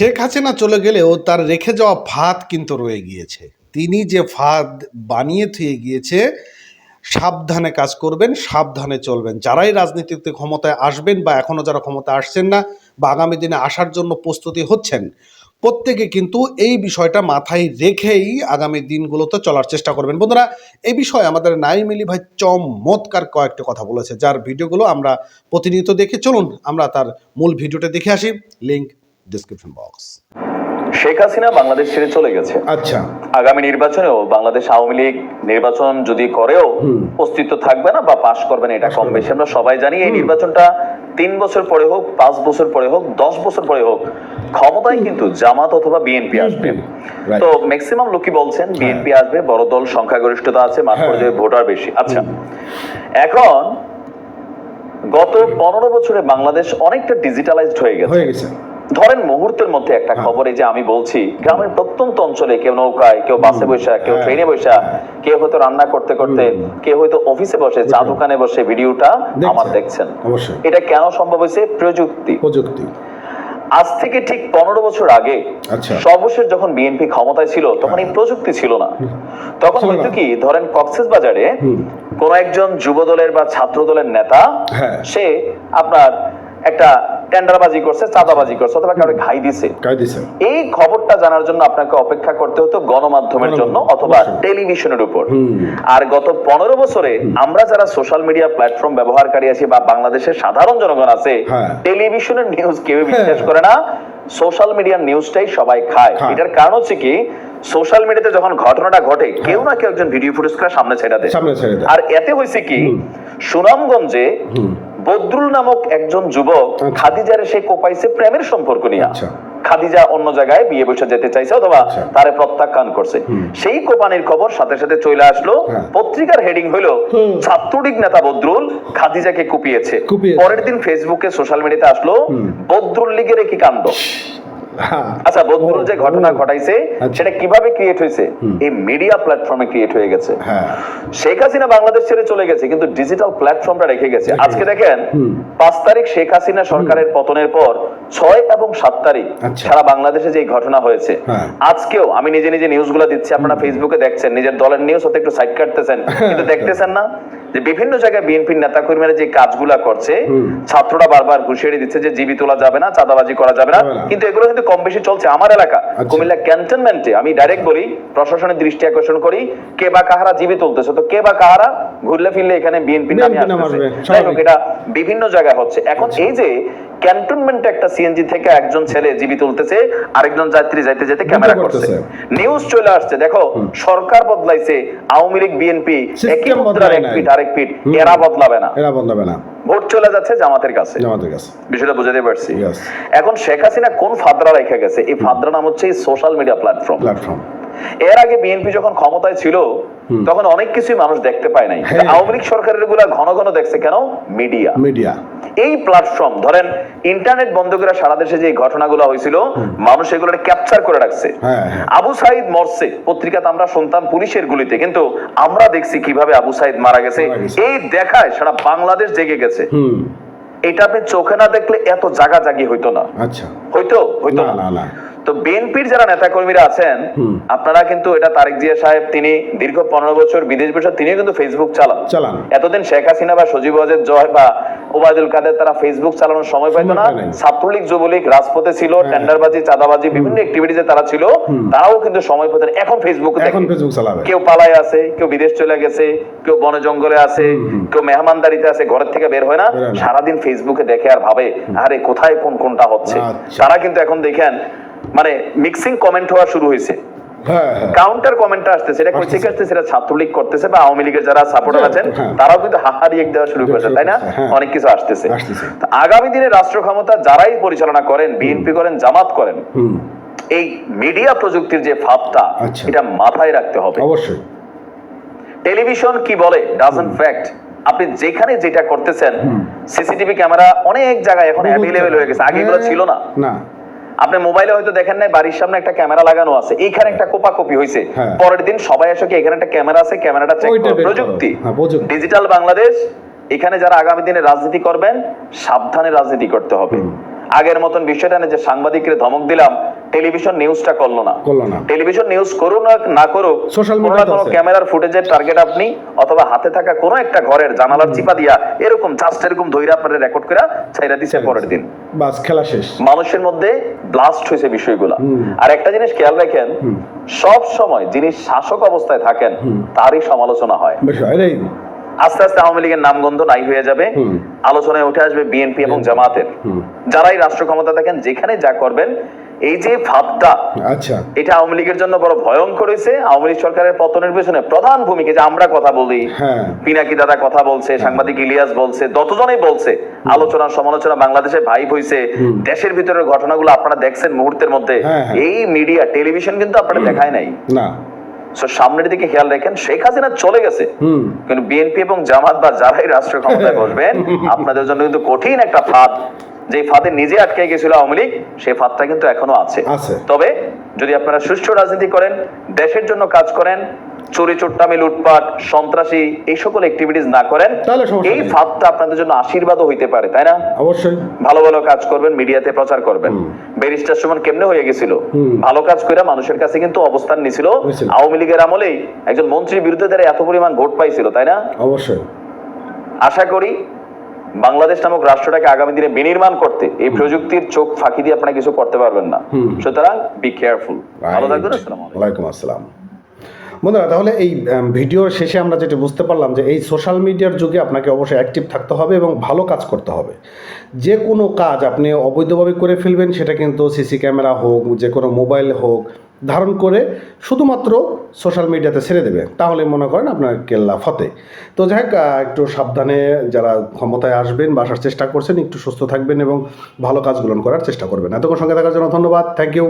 শেখ হাসিনা চলে গেলেও তার রেখে যাওয়া ফাঁদ কিন্তু রয়ে গিয়েছে। তিনি যে ফাঁদ বানিয়ে থুয়ে গিয়েছে, সাবধানে কাজ করবেন, সাবধানে চলবেন। যারাই রাজনীতিতে ক্ষমতায় আসবেন বা এখনও যারা ক্ষমতায় আসছেন না বা আগামী দিনে আসার জন্য প্রস্তুতি হচ্ছেন, প্রত্যেকে কিন্তু এই বিষয়টা মাথায় রেখেই আগামী দিনগুলোতে চলার চেষ্টা করবেন। বন্ধুরা এই বিষয়ে আমাদের নাইম আলী ভাই চমৎকার কয়েকটি কথা বলেছে। যার ভিডিওগুলো আমরা প্রতিনিয়ত দেখে চলুন, আমরা তার মূল ভিডিওটা দেখে আসি। Link description box Sheikh Hasina Bangladesh ছেড়ে চলে গেছে। আচ্ছা। আগামী নির্বাচনেও বাংলাদেশ আওয়ামী লীগ নির্বাচন যদি করেও অস্তিত্ব থাকবে না বা পাশ করবে না এটা কম বেশি। আমরা সবাই জানি এই নির্বাচনটা তিন বছর পরে হোক পাঁচ বছর পরে হোক দশ বছর পরে হোক ক্ষমতায় কিন্তু জামাত অথবা বিএনপি আসবে। তো ম্যাক্সিমাম লোকই বলছেন বিএনপি আসবে বড় দল সংখ্যাগরিষ্ঠতা আছে মাঠ হ্যাঁ। পর্যায়ে ভোটার বেশি। আচ্ছা। এখন গত পনেরো বছরে বাংলাদেশ অনেকটা ডিজিটালাইজড হয়ে গেছে। হয়ে গেছে। ধরেন মুহূর্তের মধ্যে একটা হ্যাঁ। খবর যে আমি বলছি গ্রামের প্রত্যন্ত অঞ্চলে কেউ নৌকায় কেউ বাসে বসে কেউ হ্যাঁ। ট্রেনে বসে কেউ হয়তো রান্না করতে করতে কেউ হয়তো অফিসে বসে চা দোকানে বসে ভিডিওটা আমার দেখছেন। এটা কেন সম্ভব হয়েছে? প্রযুক্তি। প্রযুক্তি। আজ থেকে ঠিক পনেরো বছর আগে আচ্ছা। সর্বশেষ যখন বিএনপি ক্ষমতায় ছিল তখন এই প্রযুক্তি ছিল না। তখন হয়তো কি ধরেন কক্সেস বাজারে কোন একজন যুব দলের বা ছাত্র দলের নেতা হ্যাঁ। সে আপনার একটা টেন্ডারবাজি করছে চাঁদাবাজি করছে অথবা কাউকে ঘাই দিছে। এই খবরটা জানার জন্য আপনাকে অপেক্ষা করতে হতো গণমাধ্যমের জন্য অথবা টেলিভিশনের উপর। আর গত পনেরো বছরে আমরা যারা সোশ্যাল মিডিয়া প্ল্যাটফর্ম ব্যবহারকারী আছি বা বাংলাদেশের সাধারণ জনগণ আছে হ্যাঁ। টেলিভিশনের নিউজ কেউ বিশ্বাস হ্যাঁ। করে না। সোশ্যাল মিডিয়ার নিউজটাই সবাই খায়। এটার কারণ হচ্ছে কি সোশ্যাল মিডিয়াতে যখন ঘটনাটা ঘটে কেউ না কেউ একজন ভিডিও ফুটেজ করে সামনে ছেড়ে দেয়। আর এতে হয়েছে কি সুনামগঞ্জে। বদরুল নামক একজন যুবক আচ্ছা। খাদিজারে সে কোপাইছে প্রেমের সম্পর্ক নিয়ে আচ্ছা। খাদিজা অন্য জায়গায় বিয়ে বসে যেতে চাইছে অথবা আচ্ছা। তারে প্রত্যাখ্যান করছে সেই কোপানির খবর সাথে সাথে চলে আসলো হ্যাঁ। পত্রিকার হেডিং হলো। ছাত্রলীগ নেতা বদ্রুল খাদিজাকে কুপিয়েছে। পরের দিন ফেসবুকে সোশ্যাল মিডিয়াতে আসলো বদ্রুল লীগের কি কাণ্ড। আচ্ছা বদরুল যে ঘটনা ঘটাইছে আচ্ছা। সেটা কীভাবে ক্রিয়েট হয়েছে? এই মিডিয়া প্ল্যাটফর্মে ক্রিয়েট হয়ে গেছে। হ্যাঁ। শেখ হাসিনা বাংলাদেশ ছেড়ে চলে গেছে কিন্তু ডিজিটাল প্ল্যাটফর্মটা রেখে গেছে। আজকে দেখেন পাঁচ তারিখ শেখ হাসিনা সরকারের পতনের পর ছয় এবং সাত তারিখ আচ্ছা। সারা বাংলাদেশে যে ঘটনা হয়েছে। হ্যাঁ। আজকেও আমি নিজে নিজে নিউজগুলো দিচ্ছি আপনারা ফেসবুকে দেখছেন নিজের দলের নিউজ হতে একটু সাইড কাটতেছেন কিন্তু দেখতেছেন না। যে বিভিন্ন জায়গায় বিএনপির নেতা কর্মীরা যে কাজগুলা করছে ছাত্ররা বারবার হুঁশিয়ারি দিচ্ছে যে জিবি তোলা যাবে না চাঁদাবাজি করা যাবে না। কিন্তু এগুলো কিন্তু কম বেশি চলছে আমার এলাকা। আচ্ছা। কুমিল্লা ক্যান্টনমেন্টে আমি ডাইরেক্ট বলি প্রশাসনের দৃষ্টি আকর্ষণ করি কে বা কাহারা জীবি তুলতেছে। তো কে বা কাহারা ঘুরলে ফিরলে এখানে বিএনপি নামে আসতেছে। এটা বিভিন্ন জায়গায় হচ্ছে। এখন আচ্ছা। এই যে ক্যান্টনমেন্টে একটা সিএনজি থেকে একজন ছেলে জীবি তুলতেছে আরেকজন যাত্রী যাইতে যেতে ক্যামেরা করছে করতেছে। নিউজ চলে আসছে দেখো সরকার বদলাইছে আওয়ামী লীগ বিএনপি একই মুদ্রার এক। পিঠ আরেক পিঠ। এরা বদলাবে না। এরা বদলাবে না। ভোট চলে যাচ্ছে জামাতের কাছে। জামাতের কাছে। বিষয়টা বুঝাতে পারছি। এখন শেখ হাসিনা কোন ফাদরা রেখে গেছে? এই ফাদরা নাম হচ্ছে সোশ্যাল মিডিয়া প্ল্যাটফর্ম প্ল্যাটফর্ম এর আগে বিএনপি যখন ক্ষমতায় ছিল তখন অনেক কিছুই মানুষ দেখতে পায় নাই। হ্যাঁ। আওয়ামী লীগ সরকারেরগুলা ঘন ঘন দেখছে কেন? মিডিয়া। মিডিয়া। এই প্ল্যাটফর্ম ধরেন ইন্টারনেট বন্ধ করে সারা দেশে যে ঘটনাগুলো হয়েছিল মানুষ এগুলো ক্যাপচার করে রাখছে। হ্যাঁ, হ্যাঁ। আবু সাইদ মরছে পত্রিকাতে আমরা শুনতাম পুলিশের গুলিতে কিন্তু আমরা দেখছি কীভাবে আবু সাইদ মারা গেছে। এই দেখায় সারা বাংলাদেশ জেগে গেছে। এটা আপনি চোখে না দেখলে এত জাগা জাগি হইতো না। আচ্ছা। হইতো? হইতো না। তো বিএনপির যারা নেতা কর্মীরা আছেন আপনারা কিন্তু এটা তারেক জিয়া সাহেব তিনি দীর্ঘ পনেরো বছর বিদেশ বসে তিনিও কিন্তু ফেসবুক চালান চালান। এতদিন শেখ হাসিনা বা সজীব ওয়াজের জয় বা ওবায়দুল কাদের তারা ফেসবুক চালানোর সময় পাইতো না। ছাত্রলীগ যুবলীগ রাজপথে ছিল হ্যাঁ। টেন্ডারবাজি চাঁদাবাজি বিভিন্ন অ্যাক্টিভিটিতে তারা ছিল। তারাও কিন্তু সময় পেতেন এখন ফেসবুক এখন ফেসবুক চালাবে। কেউ পালায় আছে কেউ বিদেশ চলে গেছে কেউ বনে জঙ্গলে আছে কেউ মেহমানদারিতে আছে ঘরের থেকে বের হয় না। হয়। সারাদিন ফেসবুকে দেখে আর ভাবে আরে কোথায় কোন কোনটা হচ্ছে? আচ্ছা। তারা কিন্তু এখন দেখেন মানে মিক্সিং কমেন্ট হওয়া শুরু হয়েছে। হ্যাঁ হ্যাঁ কাউন্টার কমেন্টটা আসতেছে এটা আসতেছে। আসতেছে? ছাত্রলীগ করতেছে বা আওয়ামী লীগের যারা সাপোর্টার হ্যাঁ, আছেন হ্যাঁ। তারাও কিন্তু হাহারি এক দেওয়া শুরু করেছে তাই না? হ্যাঁ। অনেক কিছু আসতেছে। আগামী দিনে রাষ্ট্র ক্ষমতা যারাই পরিচালনা করেন বিএনপি করেন জামাত করেন এই মিডিয়া প্রযুক্তির যে ভাবটা আচ্ছা। এটা মাথায় রাখতে হবে। অবশ্যই। টেলিভিশন কি বলে? ডাজন্ট ফ্যাক্ট আপনি যেখানে যেটা করতেছেন সিসিটিভি ক্যামেরা অনেক জায়গায় এখন অ্যাভেলেবেল হয়ে গেছে। আগে এগুলো ছিল না। না। আপনি মোবাইলে হয়তো দেখেন নাই বাড়ির সামনে একটা ক্যামেরা লাগানো আছে। এইখানে একটা কোপা কপি হয়েছে হ্যাঁ। পরের দিন সবাই এসে কি এখানে একটা ক্যামেরা আছে? ক্যামেরাটা চেক প্রযুক্তি। হ্যাঁ, প্রযুক্তি। ডিজিটাল বাংলাদেশ এখানে যারা আগামী দিনে রাজনীতি করবেন সাবধানে রাজনীতি করতে হবে। আগের মতন বিষয়টা না যে সাংবাদিকরে ধমক দিলাম টেলিভিশন নিউজটা করল না। করল না। টেলিভিশন নিউজ করুক না না করুক না তো কোনো ক্যামেরার ফুটেজের টার্গেট আপনি অথবা হাতে থাকা কোনো একটা ঘরের জানালার চিপা দিয়া এরকম জাস্ট এরকম ধইরা আপনারা রেকর্ড করে ছাইরা দিছে পরের দিন। বাস খেলা শেষ। মানুষের মধ্যে ব্লাস্ট হয়েছে বিষয়গুলো। আর একটা জিনিস খেয়াল রাখেন সব সময় যিনি শাসক অবস্থায় থাকেন তারই সমালোচনা হয়। আস্তে আস্তে আওয়ামী লীগের নামগন্ধ নাই হয়ে যাবে। আলোচনায় উঠে আসবে বিএনপি এবং জামাতের। যারাই রাষ্ট্র ক্ষমতা থাকেন যেখানে যা করবেন এই যে ভাবটা আচ্ছা। এটা আওয়ামী লীগের জন্য বড় ভয়ঙ্কর হয়েছে। আওয়ামী লীগ সরকারের পতনের পেছনে প্রধান ভূমিকা যে আমরা কথা বলি হ্যাঁ। পিনাকি দাদা কথা বলছে সাংবাদিক ইলিয়াস বলছে যতজনই বলছে আলোচনা সমালোচনা বাংলাদেশে ভাই হইছে দেশের ভিতরের ঘটনাগুলো আপনারা দেখছেন মুহূর্তের মধ্যে হ্যাঁ, হ্যাঁ। এই মিডিয়া টেলিভিশন কিন্তু আপনারা দেখায় নাই। না। So, সামনের দিকে খেয়াল রাখেন শেখ হাসিনা চলে গেছে। কিন্তু বিএনপি এবং জামাত বা যারাই রাষ্ট্র ক্ষমতায় বসবেন আপনাদের জন্য কিন্তু কঠিন একটা ফাঁদ। যে ফাঁদে নিজে আটকে গেছিল আওয়ামী লীগ সেই ফাঁদটা কিন্তু এখনও আছে। তবে যদি আপনারা সুষ্ঠু রাজনীতি করেন দেশের জন্য কাজ করেন চুরি চুট্টামি লুটপাট সন্ত্রাসী এই সকল অ্যাক্টিভিটিস না করেন এই ফাঁদটা আপনাদের জন্য আশীর্বাদও হইতে পারে তাই না? অবশ্যই। ভালো ভালো কাজ করবেন মিডিয়াতে প্রচার করবেন। ব্যারিস্টার সুমন কেমনে হয়ে গেছিল? ভালো কাজ করে মানুষের কাছে কিন্তু অবস্থান নিছিল। আওয়ামী লীগের আমলেই একজন মন্ত্রীর বিরুদ্ধে তারা এত পরিমাণ ভোট পাইছিল তাই না? অবশ্যই। আশা করি বাংলাদেশ নামক রাষ্ট্রটাকে আগামী দিনে বিনির্মাণ করতে এই প্রযুক্তির চোখ ফাঁকি দিয়ে আপনারা কিছু করতে পারবেন না। সুতরাং বি কেয়ারফুল ভালো থাকবেন আসসালামু আলাইকুম। আসসালাম। বন্ধুরা তাহলে এই ভিডিওর শেষে আমরা যেটা বুঝতে পারলাম যে এই সোশ্যাল মিডিয়ার যুগে আপনাকে অবশ্যই অ্যাক্টিভ থাকতে হবে এবং ভালো কাজ করতে হবে। যে কোনো কাজ আপনি অবৈধভাবে করে ফেলবেন সেটা কিন্তু সিসি ক্যামেরা হোক যে কোনো মোবাইল হোক ধারণ করে শুধুমাত্র সোশ্যাল মিডিয়াতে ছেড়ে দেবে। তাহলে মনে করেন আপনার কেল্লা ফতে। তো যাই হোক, একটু সাবধানে যারা ক্ষমতায় আসবেন বাসার চেষ্টা করছেন একটু সুস্থ থাকবেন এবং ভালো কাজগুলো করার চেষ্টা করবেন। এতক্ষণ সঙ্গে থাকার জন্য ধন্যবাদ। Thank you